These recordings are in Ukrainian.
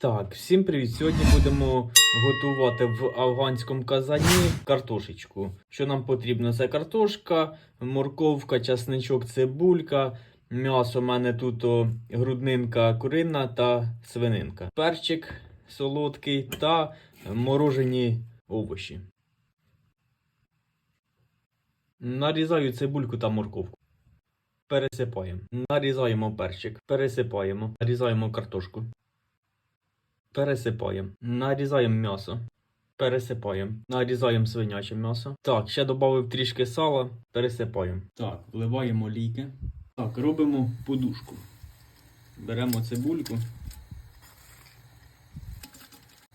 Так, всім привіт! Сьогодні будемо готувати в афганському казані картошечку. Що нам потрібно? Це картошка, морковка, часничок, цибулька. М'ясо в мене тут о, груднинка курина та свининка. Перчик солодкий та морожені овочі. Нарізаю цибульку та морковку. Пересипаємо. Нарізаємо перчик. Пересипаємо. Нарізаємо картошку. Пересипаємо. Нарізаємо м'ясо. Пересипаємо. Нарізаємо свиняче м'ясо. Так, ще додав трішки сала. Пересипаємо. Так, вливаємо олійки. Так, робимо подушку. Беремо цибульку.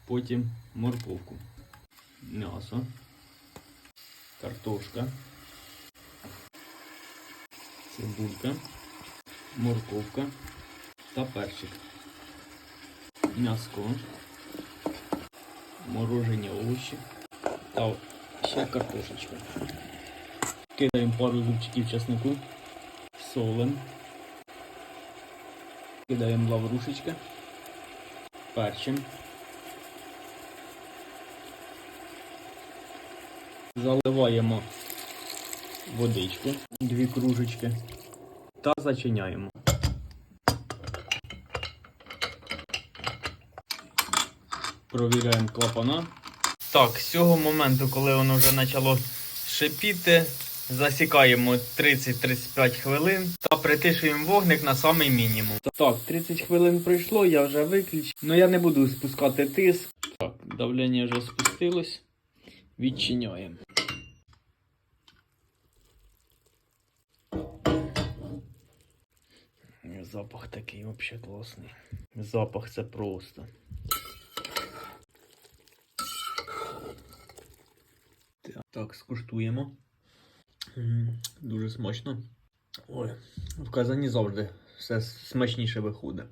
Потім морковку. М'ясо. Картошка. Цибулька. Морковка та перчик м'яско, морожені овочі та ще картошечка. Кидаємо пару зубчиків чеснику, солим, кидаємо лаврушечки, перчим. Заливаємо водичку, дві кружечки та зачиняємо. Провіряємо клапана. Так, з цього моменту, коли воно вже почало шипіти, засікаємо 30-35 хвилин та притишуємо вогник на самий мінімум. Так, 30 хвилин пройшло, я вже виключив. Ну я не буду спускати тиск. Так, давлення вже спустилось. Відчиняємо. Запах такий взагалі класний. Запах це просто. Так, скуштуємо. Дуже смачно. Ой, в казані завжди все смачніше виходить.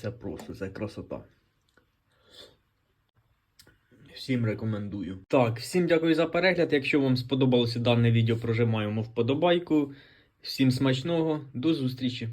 Це просто, це красота. Всім рекомендую. Так, всім дякую за перегляд. Якщо вам сподобалося дане відео, прожимаємо вподобайку. Всім смачного, до зустрічі!